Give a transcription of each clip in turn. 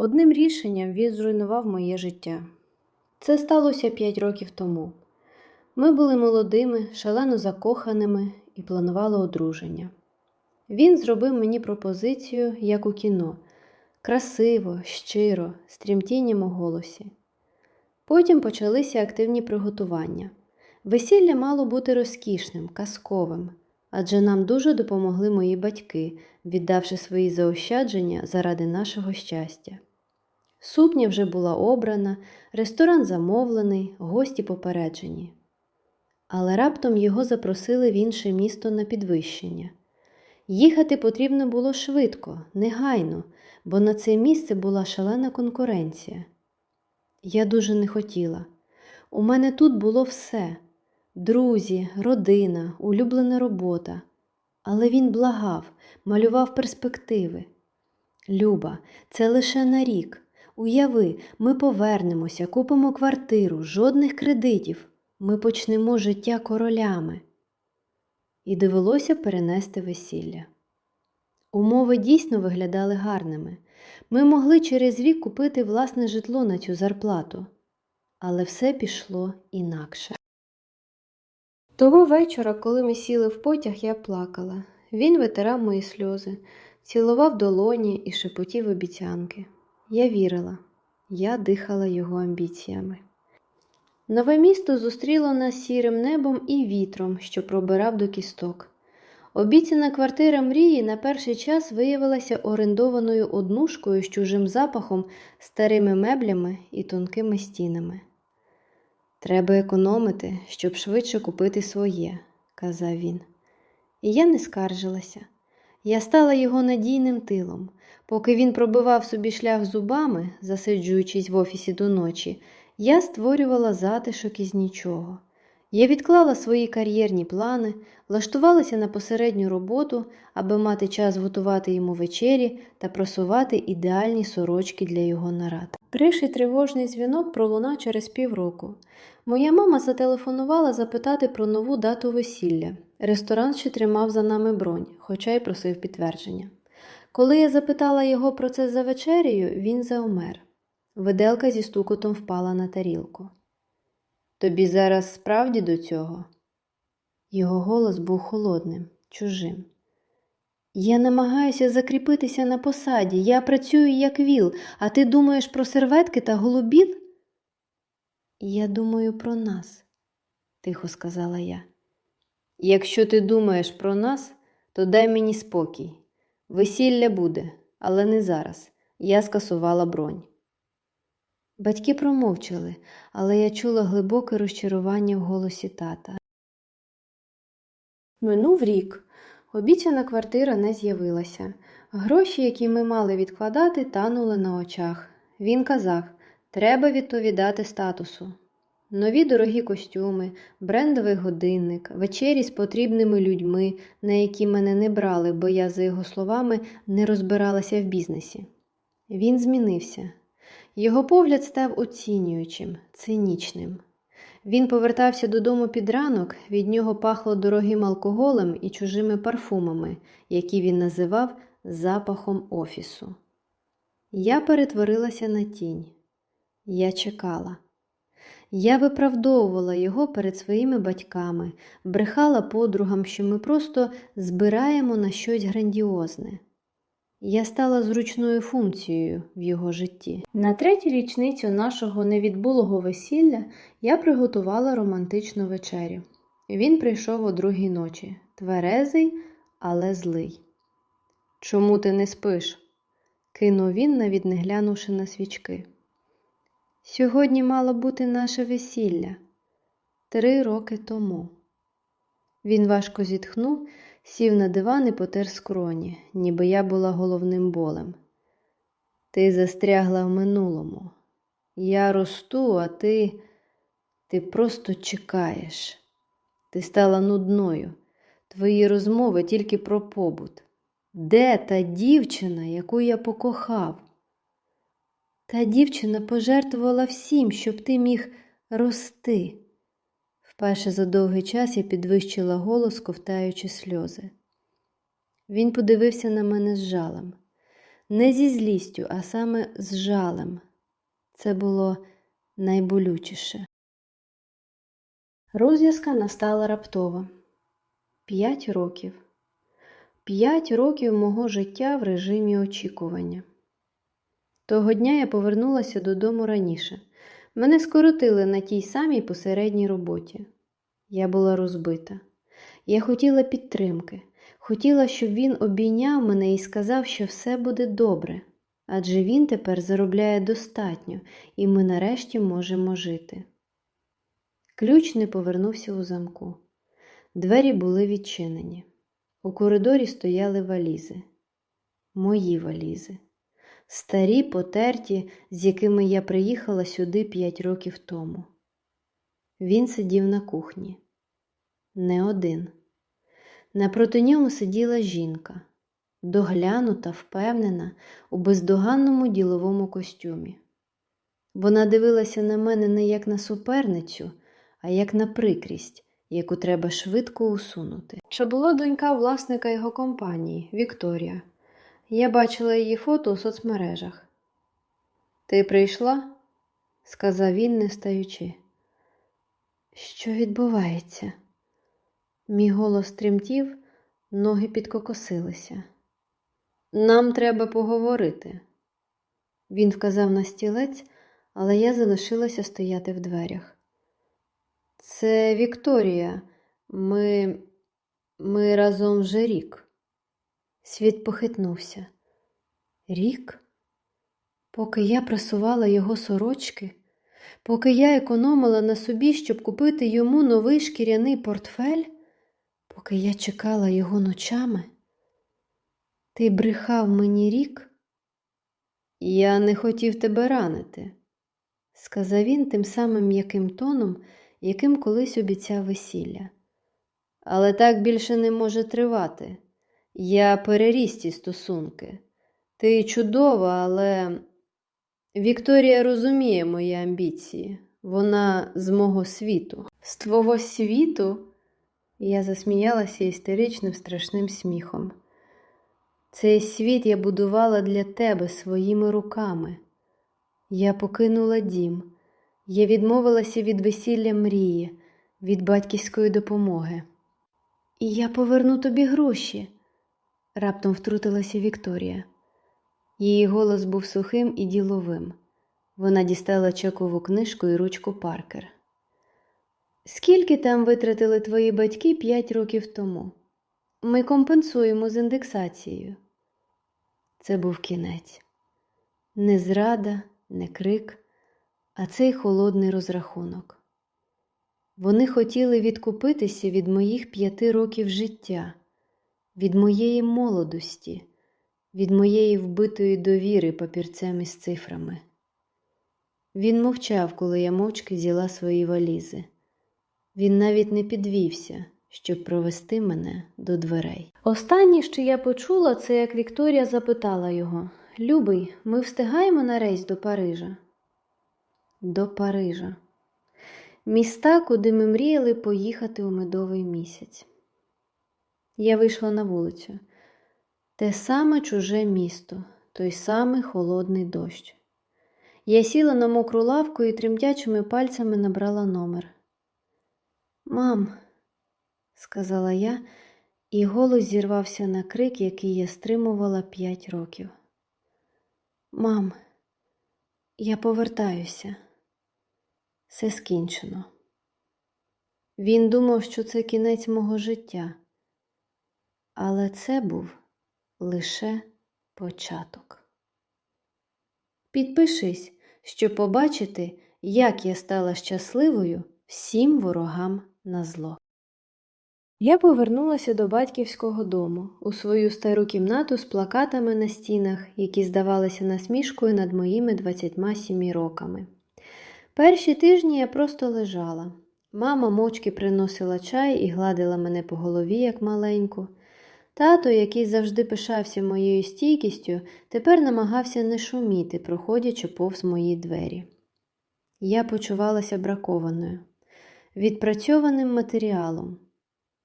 Одним рішенням він зруйнував моє життя. Це сталося п'ять років тому. Ми були молодими, шалено закоханими і планували одруження. Він зробив мені пропозицію, як у кіно, красиво, щиро, з у голосі. Потім почалися активні приготування. Весілля мало бути розкішним, казковим, адже нам дуже допомогли мої батьки, віддавши свої заощадження заради нашого щастя. Сукня вже була обрана, ресторан замовлений, гості попереджені. Але раптом його запросили в інше місто на підвищення. Їхати потрібно було швидко, негайно, бо на це місце була шалена конкуренція. Я дуже не хотіла. У мене тут було все друзі, родина, улюблена робота. Але він благав, малював перспективи. Люба, це лише на рік. Уяви, ми повернемося, купимо квартиру, жодних кредитів. Ми почнемо життя королями. І довелося перенести весілля. Умови дійсно виглядали гарними. Ми могли через рік купити власне житло на цю зарплату. Але все пішло інакше. Того вечора, коли ми сіли в потяг, я плакала. Він витирав мої сльози, цілував долоні і шепотів обіцянки. Я вірила, я дихала його амбіціями. Нове місто зустріло нас сірим небом і вітром, що пробирав до кісток. Обіцяна квартира мрії на перший час виявилася орендованою однушкою з чужим запахом, старими меблями і тонкими стінами. Треба економити, щоб швидше купити своє, казав він. І я не скаржилася. Я стала його надійним тилом. Поки він пробивав собі шлях зубами, засиджуючись в офісі до ночі, я створювала затишок із нічого. Я відклала свої кар'єрні плани, влаштувалася на посередню роботу, аби мати час готувати йому вечері та просувати ідеальні сорочки для його нарад. Перший тривожний дзвінок пролунав через півроку. Моя мама зателефонувала запитати про нову дату весілля. Ресторан ще тримав за нами бронь, хоча й просив підтвердження. Коли я запитала його про це за вечерею, він заумер. Виделка зі стукотом впала на тарілку. Тобі зараз справді до цього? Його голос був холодним, чужим. Я намагаюся закріпитися на посаді, я працюю як віл, а ти думаєш про серветки та голубів? Я думаю про нас, тихо сказала я. Якщо ти думаєш про нас, то дай мені спокій. Весілля буде, але не зараз. Я скасувала бронь. Батьки промовчали, але я чула глибоке розчарування в голосі тата. Минув рік. Обіцяна квартира не з'явилася. Гроші, які ми мали відкладати, танули на очах. Він казав, треба відповідати статусу. Нові дорогі костюми, брендовий годинник, вечері з потрібними людьми, на які мене не брали, бо я, за його словами, не розбиралася в бізнесі. Він змінився. Його погляд став оцінюючим, цинічним. Він повертався додому під ранок, від нього пахло дорогим алкоголем і чужими парфумами, які він називав запахом офісу. Я перетворилася на тінь. Я чекала. Я виправдовувала його перед своїми батьками, брехала подругам, що ми просто збираємо на щось грандіозне. Я стала зручною функцією в його житті. На третю річницю нашого невідбулого весілля я приготувала романтичну вечерю. Він прийшов о другій ночі, тверезий, але злий. Чому ти не спиш? кинув він, навіть не глянувши на свічки. Сьогодні мало бути наше весілля три роки тому. Він важко зітхнув, сів на диван і потер скроні, ніби я була головним болем. Ти застрягла в минулому. Я росту, а ти. Ти просто чекаєш. Ти стала нудною. Твої розмови тільки про побут. Де та дівчина, яку я покохав? Та дівчина пожертвувала всім, щоб ти міг рости. Вперше за довгий час я підвищила голос, ковтаючи сльози. Він подивився на мене з жалем. не зі злістю, а саме з жалем. Це було найболючіше. Розв'язка настала раптово. П'ять років. П'ять років мого життя в режимі очікування. Того дня я повернулася додому раніше. Мене скоротили на тій самій посередній роботі. Я була розбита. Я хотіла підтримки, хотіла, щоб він обійняв мене і сказав, що все буде добре, адже він тепер заробляє достатньо, і ми нарешті можемо жити. Ключ не повернувся у замку. Двері були відчинені. У коридорі стояли валізи. Мої валізи. Старі, потерті, з якими я приїхала сюди п'ять років тому. Він сидів на кухні. Не один. Напроти ньому сиділа жінка, доглянута, впевнена, у бездоганному діловому костюмі. Вона дивилася на мене не як на суперницю, а як на прикрість, яку треба швидко усунути. Це була донька власника його компанії Вікторія. Я бачила її фото у соцмережах. Ти прийшла? сказав він, не встаючи. Що відбувається? Мій голос тремтів, ноги підкокосилися. Нам треба поговорити. Він вказав на стілець, але я залишилася стояти в дверях. Це Вікторія. Ми ми разом вже рік. Світ похитнувся. Рік? Поки я прасувала його сорочки, поки я економила на собі, щоб купити йому новий шкіряний портфель, поки я чекала його ночами, ти брехав мені рік? Я не хотів тебе ранити, сказав він тим самим м'яким тоном, яким колись обіцяв весілля. Але так більше не може тривати. Я переріс ці стосунки. Ти чудова, але Вікторія розуміє мої амбіції. Вона з мого світу. З твого світу? Я засміялася істеричним страшним сміхом. Цей світ я будувала для тебе своїми руками. Я покинула дім. Я відмовилася від весілля мрії, від батьківської допомоги. І я поверну тобі гроші, раптом втрутилася Вікторія. Її голос був сухим і діловим. Вона дістала чекову книжку і ручку Паркер. Скільки там витратили твої батьки п'ять років тому? Ми компенсуємо з індексацією. Це був кінець. Не зрада, не крик, а цей холодний розрахунок. Вони хотіли відкупитися від моїх п'яти років життя, від моєї молодості, від моєї вбитої довіри папірцем із цифрами. Він мовчав, коли я мовчки зіла свої валізи. Він навіть не підвівся, щоб провести мене до дверей. Останнє, що я почула, це як Вікторія запитала його Любий, ми встигаємо на рейс до Парижа? До Парижа. Міста, куди ми мріяли поїхати у медовий місяць. Я вийшла на вулицю. Те саме чуже місто, той самий холодний дощ. Я сіла на мокру лавку і тремтячими пальцями набрала номер. Мам, сказала я, і голос зірвався на крик, який я стримувала п'ять років. Мам, я повертаюся. Все скінчено. Він думав, що це кінець мого життя, але це був лише початок. Підпишись, щоб побачити, як я стала щасливою всім ворогам на зло. Я повернулася до батьківського дому у свою стару кімнату з плакатами на стінах, які здавалися насмішкою над моїми 27 роками. Перші тижні я просто лежала. Мама мовчки приносила чай і гладила мене по голові, як маленьку. Тато, який завжди пишався моєю стійкістю, тепер намагався не шуміти, проходячи повз мої двері. Я почувалася бракованою, відпрацьованим матеріалом.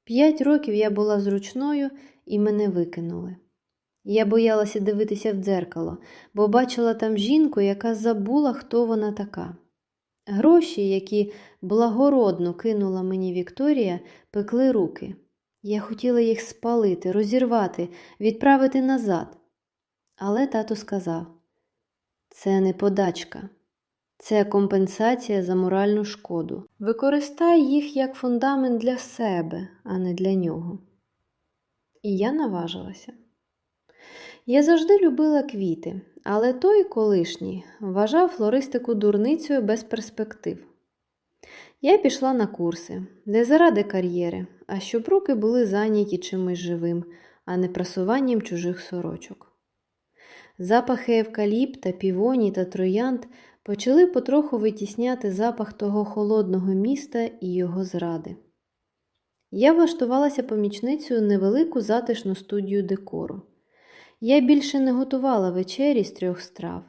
П'ять років я була зручною і мене викинули. Я боялася дивитися в дзеркало, бо бачила там жінку, яка забула, хто вона така. Гроші, які благородно кинула мені Вікторія, пекли руки. Я хотіла їх спалити, розірвати, відправити назад. Але тато сказав: це не подачка, це компенсація за моральну шкоду. Використай їх як фундамент для себе, а не для нього. І я наважилася. Я завжди любила квіти, але той колишній вважав флористику дурницею без перспектив. Я пішла на курси, не заради кар'єри, а щоб руки були зайняті чимось живим, а не прасуванням чужих сорочок. Запахи евкаліпта, півоні та троянд почали потроху витісняти запах того холодного міста і його зради. Я влаштувалася помічницею невелику затишну студію декору. Я більше не готувала вечері з трьох страв.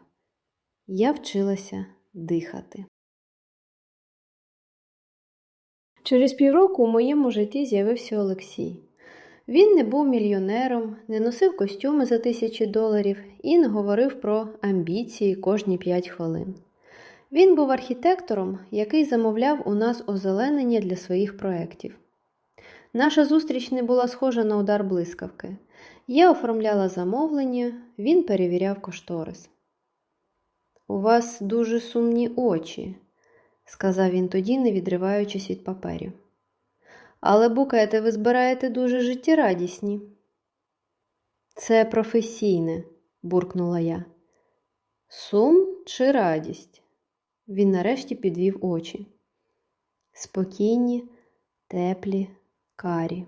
Я вчилася дихати. Через півроку у моєму житті з'явився Олексій. Він не був мільйонером, не носив костюми за тисячі доларів і не говорив про амбіції кожні п'ять хвилин. Він був архітектором, який замовляв у нас озеленення для своїх проєктів. Наша зустріч не була схожа на удар блискавки. Я оформляла замовлення, він перевіряв кошторис. У вас дуже сумні очі, сказав він тоді, не відриваючись від паперів. Але букети ви збираєте дуже життєрадісні. Це професійне, буркнула я. Сум чи радість? Він нарешті підвів очі. Спокійні, теплі, карі.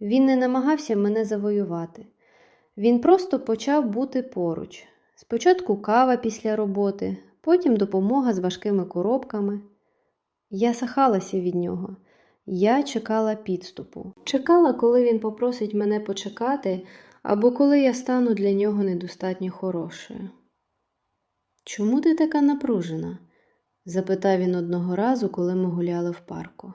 Він не намагався мене завоювати. Він просто почав бути поруч. Спочатку кава після роботи, потім допомога з важкими коробками. Я сахалася від нього. Я чекала підступу. Чекала, коли він попросить мене почекати, або коли я стану для нього недостатньо хорошою. Чому ти така напружена? запитав він одного разу, коли ми гуляли в парку.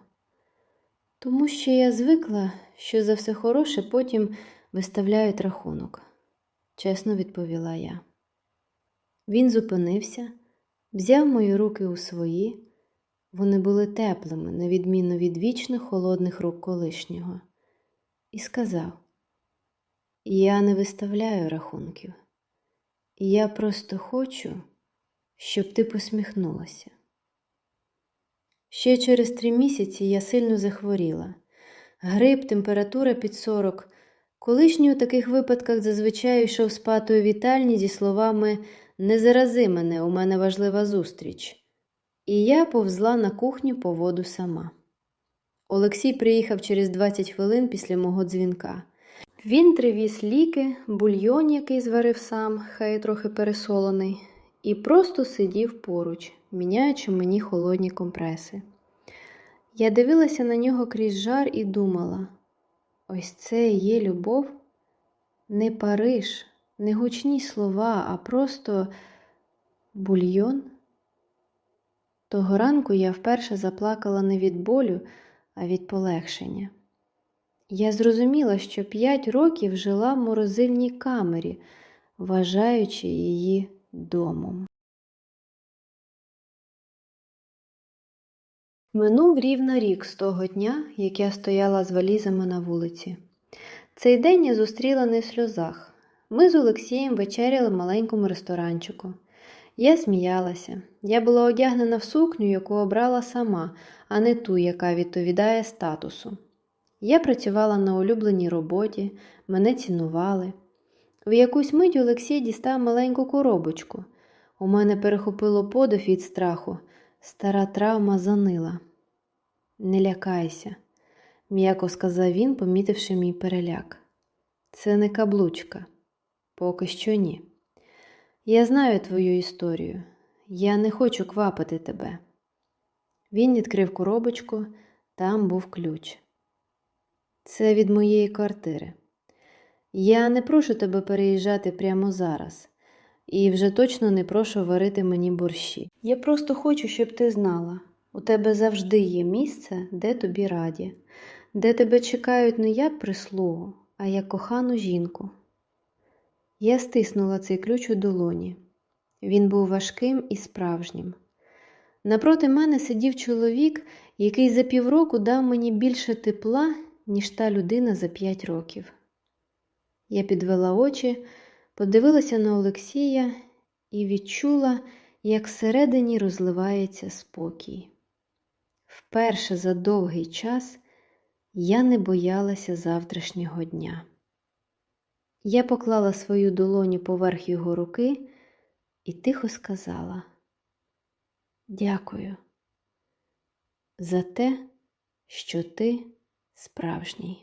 Тому що я звикла, що за все хороше потім виставляють рахунок, чесно відповіла я. Він зупинився, взяв мої руки у свої. Вони були теплими, на відміну від вічних холодних рук колишнього, і сказав: Я не виставляю рахунків, я просто хочу, щоб ти посміхнулася. Ще через три місяці я сильно захворіла. Грип, температура під 40. Колишній у таких випадках зазвичай йшов спати у вітальні зі словами Не зарази мене, у мене важлива зустріч. І я повзла на кухню по воду сама. Олексій приїхав через 20 хвилин після мого дзвінка. Він привіз ліки, бульйон, який зварив сам, хай трохи пересолений, і просто сидів поруч, міняючи мені холодні компреси. Я дивилася на нього крізь жар і думала: ось це і є любов, не Париж, не гучні слова, а просто бульйон. Того ранку я вперше заплакала не від болю, а від полегшення. Я зрозуміла, що п'ять років жила в морозильній камері, вважаючи її домом. Минув рівно рік з того дня, як я стояла з валізами на вулиці. Цей день я зустріла не в сльозах. Ми з Олексієм вечеряли в маленькому ресторанчику. Я сміялася. Я була одягнена в сукню, яку обрала сама, а не ту, яка відповідає статусу. Я працювала на улюбленій роботі, мене цінували. В якусь мить Олексій дістав маленьку коробочку. У мене перехопило подих від страху. Стара травма занила. Не лякайся, м'яко сказав він, помітивши мій переляк. Це не каблучка. Поки що ні. Я знаю твою історію. Я не хочу квапити тебе. Він відкрив коробочку, там був ключ. Це від моєї квартири. Я не прошу тебе переїжджати прямо зараз, і вже точно не прошу варити мені борщі. Я просто хочу, щоб ти знала, у тебе завжди є місце, де тобі раді, де тебе чекають не як прислугу, а як кохану жінку. Я стиснула цей ключ у долоні. Він був важким і справжнім. Напроти мене сидів чоловік, який за півроку дав мені більше тепла, ніж та людина за п'ять років. Я підвела очі, подивилася на Олексія і відчула, як всередині розливається спокій. Вперше за довгий час я не боялася завтрашнього дня. Я поклала свою долоню поверх його руки і тихо сказала Дякую за те, що ти справжній.